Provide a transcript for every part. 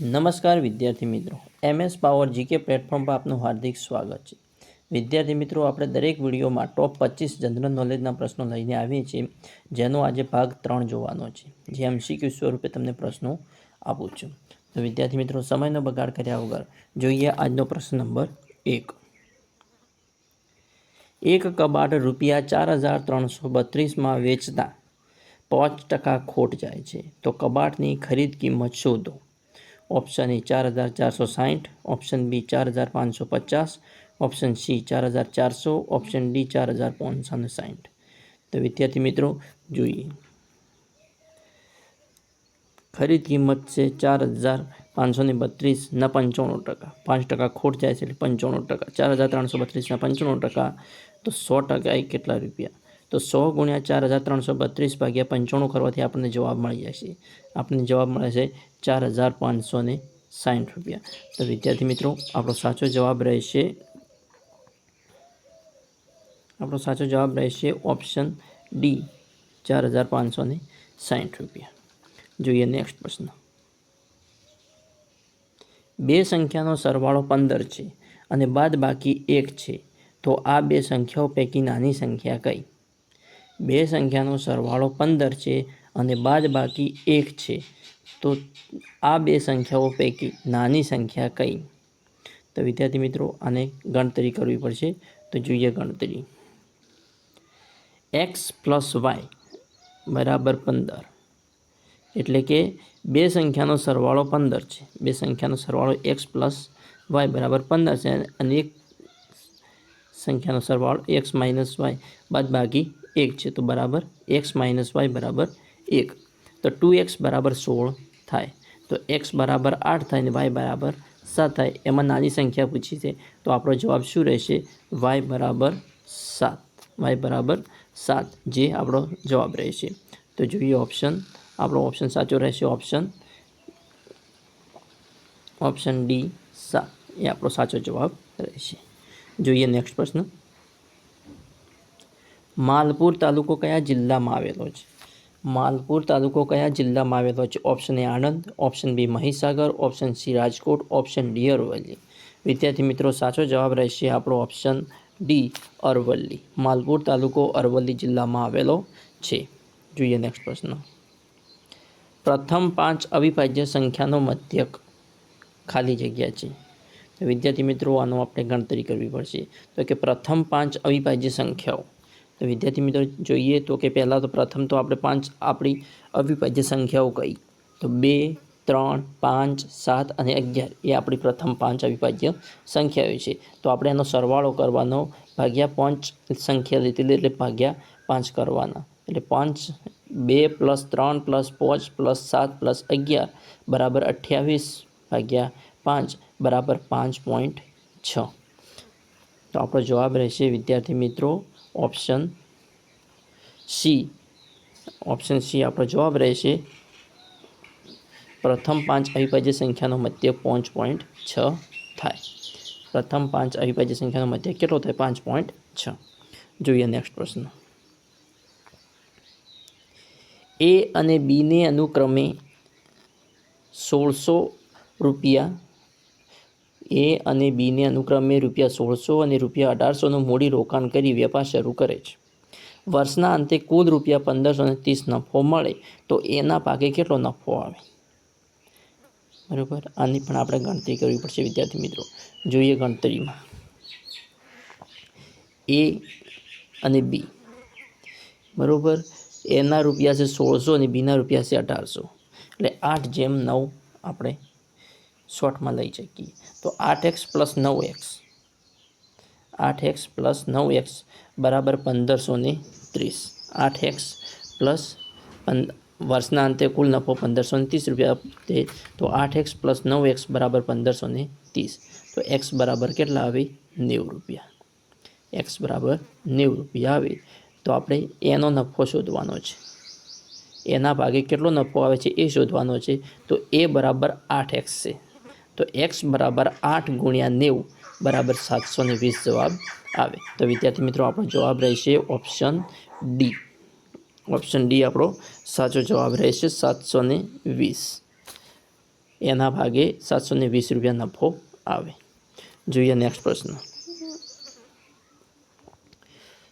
નમસ્કાર વિદ્યાર્થી મિત્રો. એમએસ પાવર જીકે પ્લેટફોર્મ પર આપનું હાર્દિક સ્વાગત છે. વિદ્યાર્થી મિત્રો, આપણે દરેક વિડીયોમાં ટોપ પચીસ જનરલ નોલેજના પ્રશ્નો લઈને આવીએ છીએ, જેનો આજે ભાગ ત્રણ જોવાનો છે. જે એમસીક્યુ સ્વરૂપે તમને પ્રશ્નો આપું છું. તો વિદ્યાર્થી મિત્રો, સમયનો બગાડ કર્યા વગર જોઈએ આજનો પ્રશ્ન નંબર એક. એક કબાટ રૂપિયા ચાર હજાર ત્રણસો બત્રીસમાં વેચતા પાંચ ટકા ખોટ જાય છે. તો કબાટની ખરીદ કિંમત શોધો. ઓપ્શન એ ચાર હજાર ચારસો સાઠ ઓપ્શન બી ચાર હજાર પાંચસો પચાસ ઓપ્શન સી ચાર હજાર ચારસો ઓપ્શન ડી ચાર હજાર પાંચસો ને સાઠ તો વિદ્યાર્થી મિત્રો જોઈએ ખરીદ કિંમત છે ચાર હજાર પાંચસો ને બત્રીસના પંચાણું ટકા પાંચ ટકા ખોટ જાય છે એટલે પંચાણું ટકા ચાર હજાર ત્રણસો બત્રીસના પંચાણું ટકા તો સો ટકા એ કેટલા રૂપિયા તો સો ગુણ્યા ચાર હજાર ત્રણસો બત્રીસ ભાગ્યા પંચાણું કરવાથી આપણને જવાબ મળી જશે. આપણને જવાબ મળે છે ચાર હજાર પાંચસો ને સાઠ રૂપિયા. તો વિદ્યાર્થી મિત્રો, આપણો સાચો જવાબ રહેશે. આપણો સાચો જવાબ રહેશે ઓપ્શન ડી, ચાર હજાર પાંચસો ને સાઠ રૂપિયા. જોઈએ નેક્સ્ટ પ્રશ્ન. બે સંખ્યાનો સરવાળો પંદર છે અને બાદ બાકી એક છે. તો આ બે સંખ્યાઓ પૈકી નાની સંખ્યા કઈ? બે સંખ્યાનો સરવાળો પંદર છે અને બાદ બાકી એક છે. તો આ બે સંખ્યાઓ પૈકી નાની સંખ્યા કઈ? તો વિદ્યાર્થી મિત્રો, આને ગણતરી કરવી પડશે. તો જોઈએ ગણતરી. એક્સ પ્લસ વાય બરાબર પંદર. એટલે કે બે સંખ્યાનો સરવાળો પંદર છે. બે સંખ્યાનો સરવાળો એક્સ પ્લસ વાય બરાબર પંદર છે અને એક સંખ્યાનો સરવાળો એક્સ માઇનસ વાય બાદ બાકી એક છે તો બરાબર એક્સ માઇનસ વાય બરાબર એક. તો ટુ એક્સ બરાબર સોળ થાય. તો એક્સ બરાબર આઠ થાય ને વાય બરાબર સાત થાય. એમાં નાની સંખ્યા પૂછી છે. તો આપણો જવાબ શું રહેશે? વાય બરાબર સાત. વાય બરાબર સાત જે આપણો જવાબ રહેશે. તો જોઈએ ઓપ્શન આપણો ઓપ્શન સાચો રહેશે? ઓપ્શન ઓપ્શન ડી સાત. એ આપણો સાચો જવાબ રહેશે. જોઈએ નેક્સ્ટ પ્રશ્ન. માલપુર તાલુકો કયા જિલ્લામાં આવેલો છે? માલપુર તાલુકો કયા જિલ્લામાં આવેલો છે? Option A Anand option B Mahisagar option C Rajkot option D Aravalli. વિદ્યાર્થી મિત્રો, સાચો જવાબ રહેશે આપણો ઓપ્શન ડી અરવલ્લી. માલપુર તાલુકો અરવલ્લી જિલ્લામાં આવેલો છે. જોઈએ નેક્સ્ટ પ્રશ્ન. પ્રથમ પાંચ અવિભાજ્ય સંખ્યાનો મધ્યક ખાલી જગ્યા છે. વિદ્યાર્થી મિત્રો, આનો આપણે ગણતરી કરવી પડશે. તો કે પ્રથમ પાંચ અવિભાજ્ય સંખ્યાઓ. તો વિદ્યાર્થી મિત્રો, જોઈએ તો કે પહેલાં તો પ્રથમ તો આપણે પાંચ આપણી અવિભાજ્ય સંખ્યાઓ કઈ તો બે, ત્રણ, પાંચ, સાત અને અગિયાર એ આપણી પ્રથમ પાંચ અવિભાજ્ય સંખ્યાઓ છે. તો આપણે એનો સરવાળો કરવાનો ભાગ્યા પાંચ સંખ્યા લીધેલી એટલે ભાગ્યા પાંચ કરવાના. એટલે પાંચ, બે પ્લસ ત્રણ પ્લસ પાંચ પ્લસ સાત પ્લસ અગિયાર બરાબર અઠ્યાવીસ ભાગ્યા પાંચ બરાબર પાંચ પોઈન્ટ છ. તો આપણો જવાબ રહેશે વિદ્યાર્થી મિત્રો ઓપ્શન સી. ઓપ્શન સી આપણો જવાબ રહેશે. પ્રથમ પાંચ અવિભાજ્ય સંખ્યાનો મધ્ય પાંચ પોઈન્ટ છ થાય. પ્રથમ પાંચ અવિભાજ્ય સંખ્યાનો મધ્ય કેટલો થાય? પાંચ પોઈન્ટ છ. જોઈએ નેક્સ્ટ પ્રશ્ન. એ અને બીને અનુક્રમે સોળસો રૂપિયા એ અને બીને અનુક્રમે રૂપિયા સોળસો અને રૂપિયા અઢારસોનું મૂડી રોકાણ કરી વેપાર શરૂ કરે છે. વર્ષના અંતે કુલ રૂપિયા પંદરસો ને ત્રીસ નફો મળે તો એના ભાગે કેટલો નફો આવે? બરાબર? આની પણ આપણે ગણતરી કરવી પડશે, વિદ્યાર્થી મિત્રો. જોઈએ ગણતરીમાં. એ અને બી. બરાબર? એના રૂપિયા છે સોળસો અને બીના રૂપિયા છે અઢારસો. એટલે આઠ જેમ નવ આપણે શોર્ટમાં લઈ શકીએ. તો આઠ એક્સ પ્લસ નવ એક્સ. આઠ એક્સ પ્લસ નવ એક્સ બરાબર પંદરસો ને ત્રીસ. આઠ એક્સ પ્લસ વર્ષના અંતે કુલ નફો પંદરસો ને ત્રીસ રૂપિયા તે તો આઠ એક્સ પ્લસ નવ એક્સ બરાબર પંદરસો ને ત્રીસ. તો એક્સ બરાબર કેટલા આવે? નેવું રૂપિયા. એક્સ બરાબર નેવું રૂપિયા આવે. તો આપણે એનો નફો શોધવાનો છે. એના ભાગે કેટલો નફો આવે છે એ શોધવાનો છે. તો એ બરાબર આઠ એક્સ છે. તો એક્સ બરાબર આઠ ગુણ્યા નેવું બરાબર સાતસો ને વીસ જવાબ આવે. તો વિદ્યાર્થી મિત્રો, આપણો જવાબ રહેશે ઓપ્શન ડી ઓપ્શન ડી આપણો સાચો જવાબ રહેશે સાતસો ને વીસ. એના ભાગે સાતસો ને વીસ રૂપિયા નફો આવે. જોઈએ નેક્સ્ટ પ્રશ્ન.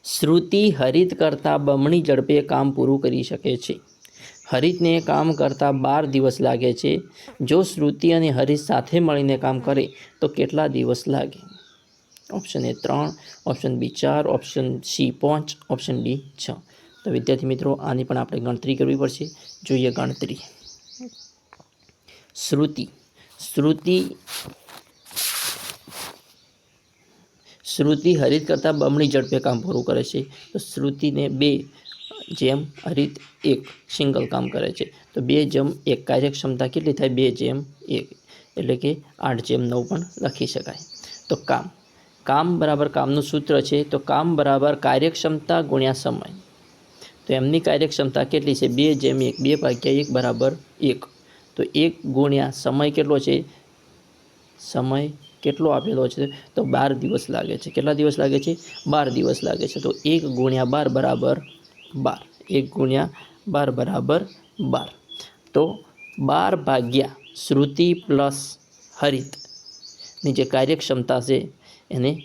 શ્રુતિ હરિત કરતાં બમણી ઝડપે કામ પૂરું કરી શકે છે. હરિતને કામ કરતાં બાર દિવસ લાગે છે. જો શ્રુતિ અને હરિત સાથે મળીને કામ કરે, તો કેટલા દિવસ લાગે? ઓપ્શન એ ત્રણ, ઓપ્શન બી ચાર, ઓપ્શન સી પાંચ, ઓપ્શન ડી છ. તો વિદ્યાર્થી મિત્રો, આની પણ આપણે ગણતરી કરવી પડશે. જોઈએ ગણતરી. શ્રુતિ. શ્રુતિ શ્રુતિ હરિત કરતાં બમણી ઝડપે કામ પૂરું કરે છે. તો શ્રુતિને બે જેમ હરિત એક સિંગલ કામ કરે છે, તો બે જેમ એક કાર્યક્ષમતા કેટલી થાય? બે જેમ એક, એટલે કે આઠ જેમ નવ પણ લખી શકાય. તો કામ કામ બરાબર કામનું સૂત્ર છે, તો કામ બરાબર કાર્યક્ષમતા ગુણ્યા સમય. તો એમની કાર્યક્ષમતા કેટલી છે? બે જેમ એક, બે ભાગ્યા એક બરાબર એક. તો એક ગુણ્યા સમય કેટલો છે? સમય કેટલો આપેલો છે? તો બાર દિવસ લાગે છે. કેટલા દિવસ લાગે છે? બાર દિવસ લાગે છે. તો એક ગુણ્યા બાર બરાબર બાર. એક ગુણ્યા બાર બરાબર બાર. તો બાર ભાગ્યા શ્રુતિ પ્લસ હરિતની જે કાર્યક્ષમતા છે, એને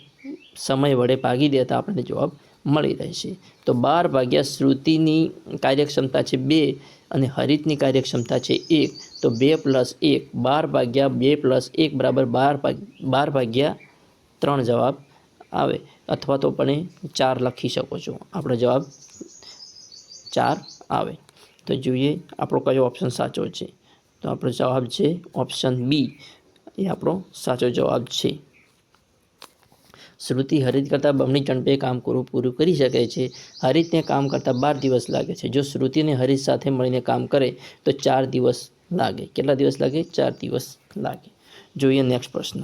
સમય વડે ભાગી દેતા આપણને જવાબ મળી રહેશે. તો બાર ભાગ્યા શ્રુતિની કાર્યક્ષમતા છે બે અને હરિતની કાર્યક્ષમતા છે એક. તો બે પ્લસ એક, બાર ભાગ્યા બે પ્લસ એક બરાબર બાર બાર ભાગ્યા ત્રણ જવાબ આવે. અથવા તો પણ ચાર લખી શકો છો. આપણો જવાબ ચાર આવે. તો જોઈએ આપણો કયો ઓપ્શન સાચો છે. તો આપણો જવાબ છે ઓપ્શન બી એ આપણો સાચો જવાબ છે. શ્રુતિ હરિત કરતાં બમણી ઝડપે કામ કરવું પૂરું કરી શકે છે. હરિતને કામ કરતાં બાર દિવસ લાગે છે. જો શ્રુતિને હરિત સાથે મળીને કામ કરે, તો ચાર દિવસ લાગે. કેટલા દિવસ લાગે? ચાર દિવસ લાગે. જોઈએ નેક્સ્ટ પ્રશ્ન.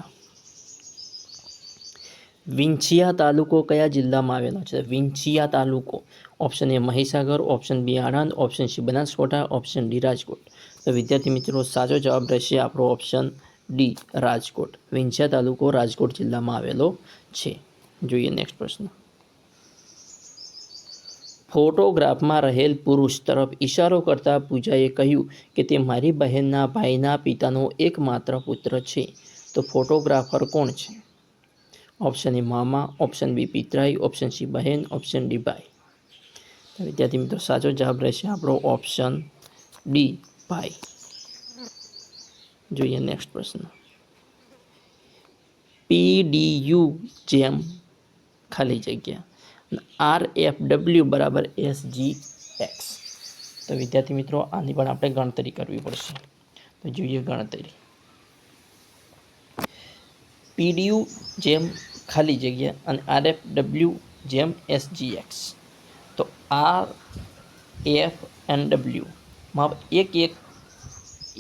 વિંછિયા તાલુકો કયા જિલ્લામાં આવેલો છે? વિંછિયા તાલુકો. Option A Mahisagar option B Anand option C Banaskantha option D Rajkot તો વિદ્યાર્થી મિત્રો, સાચો જવાબ રહેશે આપણો ઓપ્શન ડી રાજકોટ. વિંછિયા તાલુકો રાજકોટ જિલ્લામાં આવેલો છે. જોઈએ નેક્સ્ટ પ્રશ્ન. ફોટોગ્રાફમાં રહેલ પુરુષ તરફ ઈશારો કરતા પૂજાએ કહ્યું કે તે મારી બહેનના ભાઈના પિતાનો એકમાત્ર પુત્ર છે. તો ફોટોગ્રાફર કોણ છે? ઓપ્શન એ મામા. ઓપ્શન બી પિતરાઈ. ઓપ્શન સી બહેન. ઓપ્શન ડી ભાઈ. વિદ્યાર્થી મિત્રો, સાચો જવાબ રહેશે આપણો ઓપ્શન ડી ભાઈ જોઈએ નેક્સ્ટ પ્રશ્ન. પીડીયુ જેમ ખાલી જગ્યા. આર એફ ડબલ્યુ બરાબર એસ જી એક્સ તો વિદ્યાર્થી મિત્રો, આની પણ આપણે ગણતરી કરવી પડશે. તો જોઈએ ગણતરી. પીડીયુ જેમ ખાલી જગ્યા અને આર એફ ડબલ્યુ જેમ એસ જી એક્સ તો આર, એફ એન્ડ ડબલ્યુમાં એક એક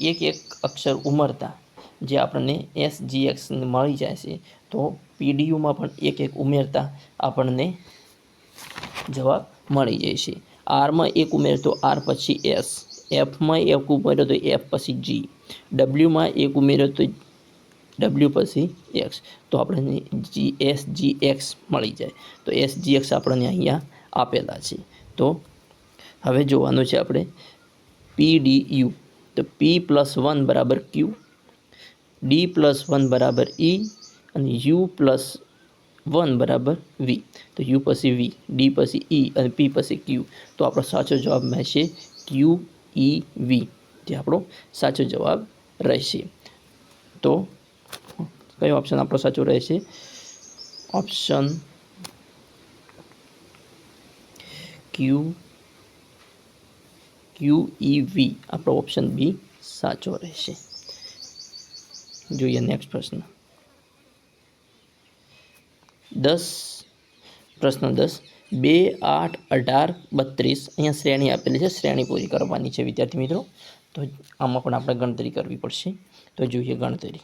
એક એક અક્ષર ઉમરતા, જે આપણને એસ જી એક્સ મળી જાય છે, તો પીડીયુમાં પણ એક એક ઉમેરતા આપણને જવાબ મળી જાય છે. આરમાં એક ઉમેરતો આર પછી એસ, એફમાં એક ઉમેર્યો તો એફ પછી જી, ડબલ્યુમાં એક ઉમેર્યો તો ડબલ્યુ પછી એક્સ. તો આપણને જી, એસ જી એક્સ મળી જાય. તો એસ જી એક્સ આપણને અહીંયા આપેલા છે. તો હવે જોવાનું છે આપણે પી ડી યુ. તો પી પ્લસ વન બરાબર ક્યુ ડી પ્લસ વન બરાબર ઈ અને યુ પ્લસ વન બરાબર વી તો યુ પછી વી ડી પછી ઈ અને પી પછી ક્યુ તો આપણો સાચો જવાબ મળશે ક્યુ ઈ વી જે આપણો સાચો જવાબ રહેશે. તો કયો ઓપ્શન આપણો સાચો રહેશે? Option Q Q E V આપણો ઓપ્શન બી સાચો રહેશે. જોઈએ નેક્સ્ટ પ્રશ્ન. દસ પ્રશ્ન દસ. બે, આઠ, અઢાર, બત્રીસ. અહીંયા શ્રેણી આપેલી છે. શ્રેણી પૂરી કરવાની છે વિદ્યાર્થી મિત્રો. તો આમાં પણ આપણે ગણતરી કરવી પડશે. તો જોઈએ ગણતરી.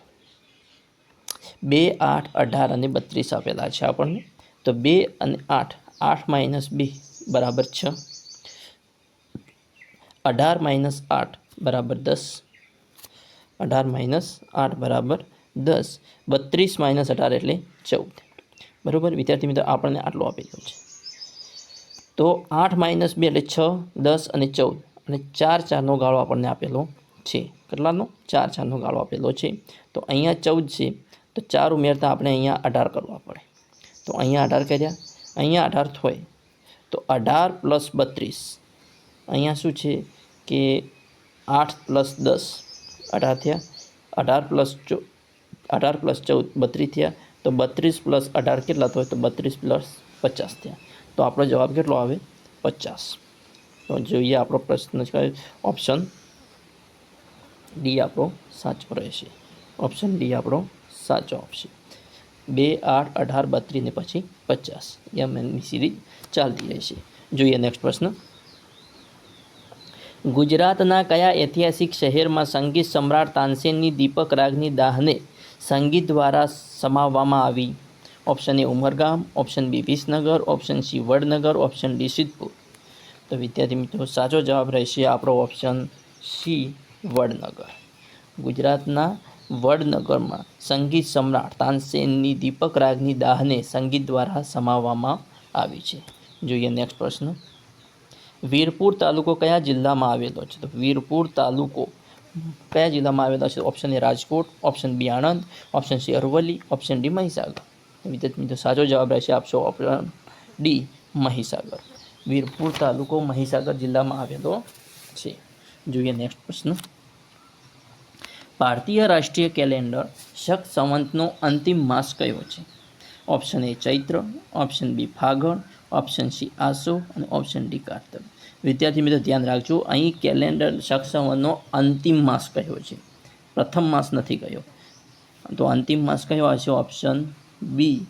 બે, આઠ, અઢાર અને બત્રીસ આપેલા છે આપણને. તો બે અને આઠ. આઠ માઇનસ બે. બરાબર છ. અઢાર માઇનસ આઠ બરાબર દસ. અઢાર માઇનસ આઠ બરાબર દસ. બત્રીસ માઇનસ અઢાર એટલે ચૌદ. બરાબર? વિદ્યાર્થી મિત્રો, આપણને આટલું આપેલું છે. તો આઠ માઇનસ બે એટલે છ, દસ અને ચૌદ. અને ચાર ચારનો ગાળો આપણને આપેલો છે. કેટલાનો? ચાર ચારનો ગાળો આપેલો છે. તો અહીંયા ચૌદ છે. તો ચાર ઉમેરતા આપણે અહીંયા અઢાર કરવા પડે. તો અહીંયા અઢાર કર્યા. અહીંયા અઢાર થાય. તો અઢાર પ્લસ બત્રીસ. અહીંયા શું છે કે આઠ પ્લસ દસ અઢાર થયા. અઢાર પ્લસ ચો, અઢાર પ્લસ ચૌદ બત્રીસ થયા. તો બત્રીસ પ્લસ અઢાર કેટલા થાય? તો બત્રીસ પ્લસ પચાસ થયા. તો આપણો જવાબ કેટલો આવે? પચાસ. તો જોઈએ આપણો પ્રશ્ન ઓપ્શન ડી આપણો સાચો રહેશે. ઓપ્શન ડી આપણો સાચો આવશે. બે આઠ અઢાર બત્રીસ ને પછી પચાસ. એમ એમની સિરીઝ ચાલતી રહેશે. જોઈએ નેક્સ્ટ પ્રશ્ન. ગુજરાતના કયા ઐતિહાસિક શહેરમાં સંગીત સમ્રાટ તાનસેનની દીપક રાગની દાહને સંગીત દ્વારા સમાવવામાં આવી? Option A Umargam. Option B Visnagar. Option C Vadnagar. Option D Siddhpur. તો વિદ્યાર્થી મિત્રો, સાચો જવાબ રહેશે આપણો ઓપ્શન સી વડનગર. ગુજરાતના વડનગરમાં સંગીત સમ્રાટ તાનસેનની દીપક રાગની દાહને સંગીત દ્વારા સમાવવામાં આવી છે. જોઈએ નેક્સ્ટ પ્રશ્ન. વીરપુર તાલુકો કયા જિલ્લામાં આવેલો છે? તો વીરપુર તાલુકો કયા જિલ્લામાં આવેલો છે? Option A Rajkot option B Anand option C Aravalli option D Mahisagar. વિદ્યાર્થી મિત્રો, સાચો જવાબ રહેશે આપશો ઓપ્શન ડી મહીસાગર. વીરપુર તાલુકો મહીસાગર જિલ્લામાં આવેલો છે. જોઈએ નેક્સ્ટ પ્રશ્ન. ભારતીય રાષ્ટ્રીય કેલેન્ડર શક સંવંતનો અંતિમ માસ કયો છે? Option A Chaitra option B ફાગણ ઓપ્શન સી આસો અને ઓપ્શન ડી કાર્તક. વિદ્યાર્થી મિત્રો, ધ્યાન રાખજો, અહીં કેલેન્ડર શક સંવંતનો અંતિમ માસ કયો છે? પ્રથમ માસ નથી કયો. તો અંતિમ માસ કયો આવશે? ઓપ્શન બી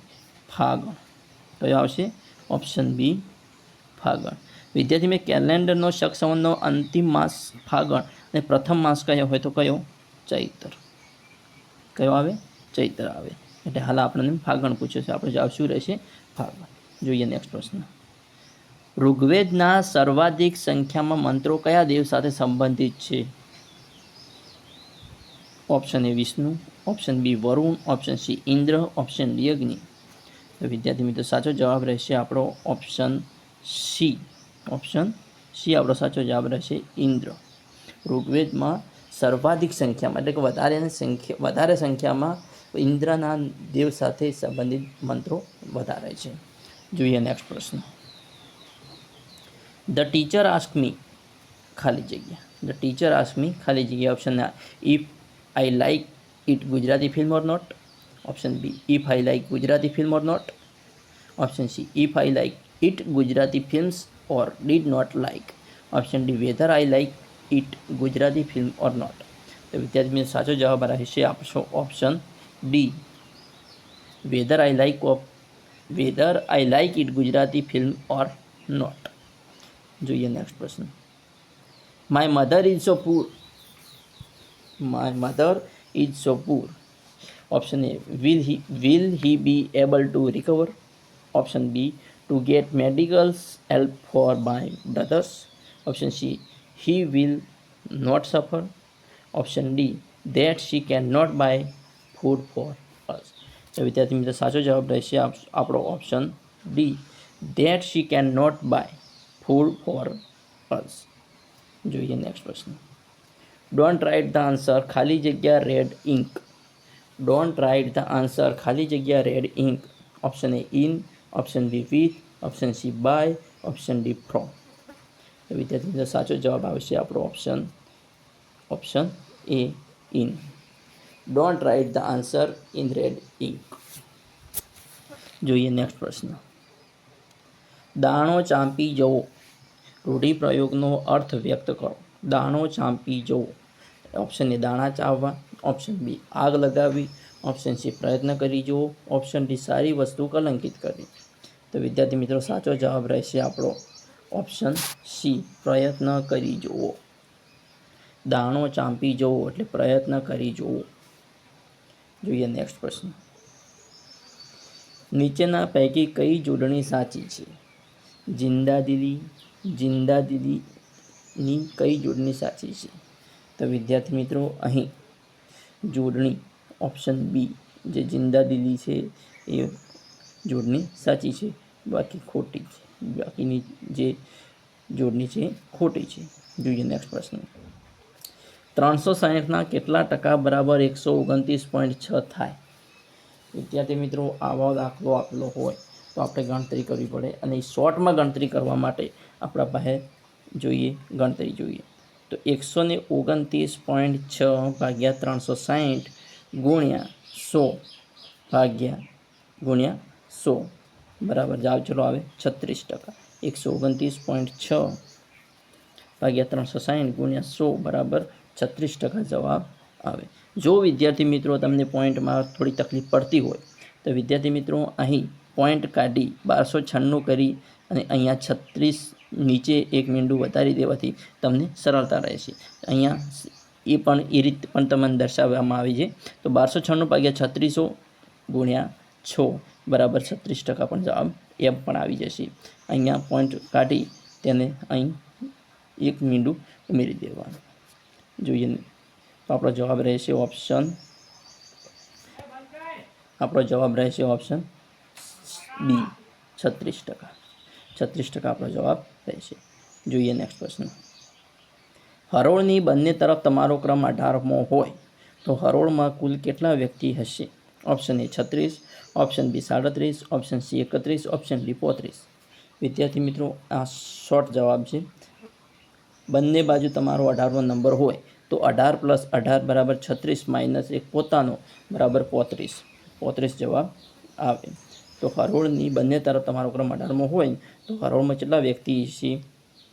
ફાગણ. કયો આવશે? ઓપ્શન બી ફાગણ. વિદ્યાર્થી, મેં કેલેન્ડરનો શક સંવંતનો અંતિમ માસ ફાગણ અને પ્રથમ માસ કયો હોય તો કયો? ચૈત્ર. કયો આવે? ચૈત્ર આવે. એટલે હાલ આપણને ફાગણ પૂછ્યો છે. આપણે જવાબ શું રહેશે? ફાગણ. જોઈએ નેક્સ્ટ પ્રશ્ન. ઋગ્વેદના સર્વાધિક સંખ્યામાં મંત્રો કયા દેવ સાથે સંબંધિત છે? Option A Vishnu option B Varun option C Indra option D Agni. વિદ્યાર્થી મિત્રો, સાચો જવાબ રહેશે આપણો ઓપ્શન સી ઓપ્શન સી આપણો સાચો જવાબ રહેશે ઇન્દ્ર. ઋગ્વેદમાં સર્વાધિક સંખ્યામાં, એટલે કે વધારે સંખ્યા, વધારે સંખ્યામાં ઇન્દ્રના દેવ સાથે સંબંધિત મંત્રો વધારે છે. જોઈએ નેક્સ્ટ પ્રશ્ન. ધ ટીચર આસ્ક મી ખાલી જગ્યા. ધ ટીચર આસ્ક મી ખાલી જગ્યા option if I like it Gujarati film or not option B if I like Gujarati film or not option C if I like it Gujarati films or did not like option D whether I like it Gujarati film or not. તો વિદ્યાર્થી મિત્રો, સાચો જવાબ રહેશે આપશો option D. Whether I like of whether I like it Gujarati film or not. જોઈએ next પ્રશ્ન. My mother is so poor my mother is so poor option A will he will he be able to recover option B to get medicals help for my brothers option C he will not suffer. Option D that she can not buy food for us તો વિદ્યાર્થી મિત્રો, સાચો જવાબ રહેશે આપ- આપણો option D that she can not buy food for us જોઈએ next પ્રશ્ન. ડોન્ટ રાઇટ ધ આન્સર ખાલી જગ્યા red ink don't write the answer ખાલી જગ્યા red ink option A in option B with option C by option D from વિદ્યાર્થી મિત્રો સાચો જવાબ આવશે આપણો option option A in don't write the answer in red ink જોઈએ next પ્રશ્ન. દાણો ચાંપી જવો. રૂઢિપ્રયોગનો અર્થ વ્યક્ત કરો. દાણો ચાંપી જવો. ઓપ્શન એ દાણા ચાવવા. ઓપ્શન બી આગ લગાવવી. ઓપ્શન સી પ્રયત્ન કરી જુઓ. ઓપ્શન ડી સારી વસ્તુ કલંકિત કરવી. તો વિદ્યાર્થી મિત્રો સાચો જવાબ રહેશે આપણો ઓપ્શન સી, પ્રયત્ન કરી જુઓ. દાણો ચાંપી જવો એટલે પ્રયત્ન કરી જુઓ. જોઈએ નેક્સ્ટ પ્રશ્ન. નીચેના પૈકી કઈ જોડણી સાચી છે? જિંદા દિલી જિંદા દિલીની કઈ જોડણી સાચી છે? તો વિદ્યાર્થી મિત્રો, અહીં જોડણી ઓપ્શન બી, જે જિંદા દિલી છે, એ જોડણી સાચી છે. બાકી ખોટી છે. બાકીની જે જોડણી છે ખોટી છે. જોઈએ નેક્સ્ટ પ્રશ્ન ત્રણસો સાહીઠના કેટલા ટકા બરાબર એકસો ઓગણત્રીસ પોઈન્ટ છ થાય. વિદ્યાર્થી મિત્રો, આવા દાખલો આપેલો હોય તો આપણે ગણતરી કરવી પડે અને શોર્ટમાં ગણતરી કરવા માટે આપણા પાસે જોઈએ, ગણતરી જોઈએ. તો એકસો ને ઓગણત્રીસ પોઈન્ટ છ ભાગ્યા ત્રણસો સાહીઠ ગુણ્યા સો ભાગ્યા ગુણ્યા સો. બરાબર જાવ ચલો આવે છત્રીસ ટકા. એકસો ઓગણત્રીસ પોઈન્ટ છ ભાગ્યા ત્રણસો સાહીઠ ગુણ્યા સો બરાબર છત્રીસ ટકા જવાબ આવે. જો વિદ્યાર્થી મિત્રો તમને પોઈન્ટમાં થોડી તકલીફ પડતી હોય, તો વિદ્યાર્થી મિત્રો અહીં પોઈન્ટ કાઢી બારસો છન્નું કરી અને અહીંયા છત્રીસ નીચે એક મીંડું વધારી દેવાથી તમને સરળતા રહેશે. અહીંયા એ પણ, એ રીત પણ તમને દર્શાવવામાં આવી છે. તો બારસો છન્નું ભાગ્યા છત્રીસો ગુણ્યા છ. બરાબર છત્રીસ ટકા પણ જવાબ એમ પણ આવી જશે. અહીંયા પોઈન્ટ કાઢી તેને અહીં એક મીંડું ઉમેરી દેવાનું. જોઈએ આપણો જવાબ રહેશે ઓપ્શન આપણો જવાબ રહેશે ઓપ્શન બી છત્રીસ ટકા. છત્રીસ ટકા આપણો જવાબ રહેશે. જોઈએ નેક્સ્ટ પ્રશ્ન. હરોળની બંને તરફ તમારો ક્રમ અઢારમો હોય તો હરોળમાં કુલ કેટલા વ્યક્તિ હશે? ઓપ્શન એ છત્રીસ ઓપ્શન બી સાડત્રીસ, ઓપ્શન સી એકત્રીસ, ઓપ્શન ડી પોત્રીસ. વિદ્યાર્થી મિત્રો, આ શોર્ટ જવાબ છે. બંને બાજુ તમારો અઢારનો નંબર હોય તો અઢાર પ્લસ અઢાર બરાબર છત્રીસ માઇનસ એક પોતાનો બરાબર પોત્રીસ. પોત્રીસ જવાબ આવે. તો હરોળની બંને તરફ તમારો ક્રમ અઢારમાં હોય તો હરોળમાં કેટલા વ્યક્તિ છે?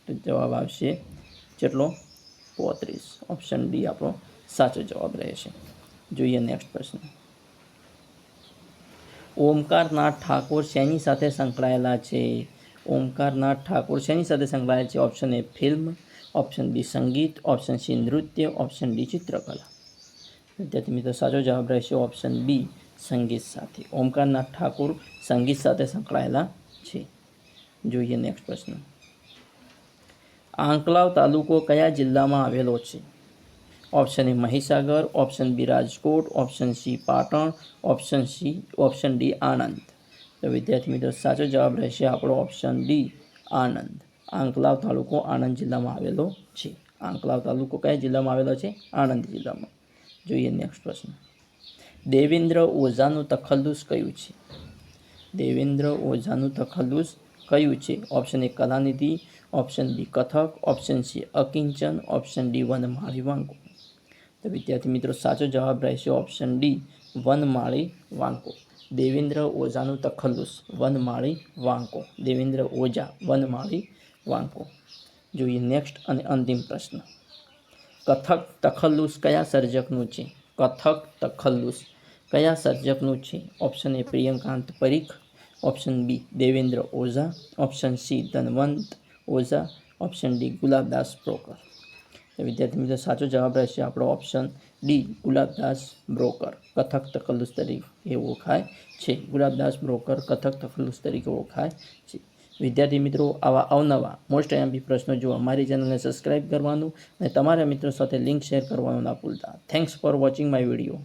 તો જવાબ આવશે કેટલો? પોત્રીસ. ઓપ્શન ડી આપણો સાચો જવાબ રહેશે. જોઈએ નેક્સ્ટ પ્રશ્ન. ઓમકારનાથ ઠાકોર શેની સાથે સંકળાયેલા છે? ઓમકારનાથ ઠાકોર શેની સાથે સંકળાયેલા છે? Option A film option B સંગીત. ઓપ્શન સી નૃત્ય. ઓપ્શન ડી ચિત્રકલા. વિદ્યાર્થી મિત્રો, સાચો જવાબ રહેશે ઓપ્શન બી સંગીત સાથે. ઓમકારનાથ ઠાકોર સંગીત સાથે સંકળાયેલા છે. જોઈએ નેક્સ્ટ પ્રશ્ન. આંકલાવ તાલુકો કયા જિલ્લામાં આવેલો છે? Option A Mahisagar option B Rajkot option C Patan option C option D Anand તો વિદ્યાર્થી મિત્રો, સાચો જવાબ રહેશે આપણો ઓપ્શન ડી આણંદ આંકલાવ તાલુકો આણંદ જિલ્લામાં આવેલો છે. આંકલાવ તાલુકો કયા જિલ્લામાં આવેલો છે? આણંદ જિલ્લામાં. જોઈએ નેક્સ્ટ પ્રશ્ન. દેવેન્દ્ર ઓઝાનું તખલ્લુસ કયું છે? દેવેન્દ્ર ઓઝાનું તખલ્લુસ કયું છે? Option A Kalanidhi. Option B Kathak. Option C Akinchan. Option D one વાંકો તો વિદ્યાર્થી મિત્રો, સાચો જવાબ રહેશે ઓપ્શન ડી વનમાળી વાંકો. દેવેન્દ્ર ઓઝાનું તખલ્લુસ, વનમાળી વાંકો. દેવેન્દ્ર ઓઝા, વનમાળી વાંકો. જોઈએ નેક્સ્ટ અને અંતિમ પ્રશ્ન. કથક તખલ્લુસ કયા સર્જકનું છે? કથક તખલ્લુસ કયા સર્જકનું છે? Option A Priyakant Parikh. Option B Devendra Oza. Option C Dhanvant Oza. Option D Gulabdas Broker તો વિદ્યાર્થી મિત્રો, સાચો જવાબ રહેશે આપણો ઓપ્શન ડી ગુલાબદાસ બ્રોકર કથક તકલ્લુસ તરીકે ઓળખાય છે. ગુલાબદાસ બ્રોકર કથક તખલ્લુસ તરીકે ઓળખાય છે. વિદ્યાર્થી મિત્રો, આવા અવનવા મોસ્ટ એમપી પ્રશ્નો જોવા મારી ચેનલને સબસ્ક્રાઇબ કરવાનું અને તમારા મિત્રો સાથે લિંક શેર કરવાનું ના ભૂલતા. Thanks for watching my video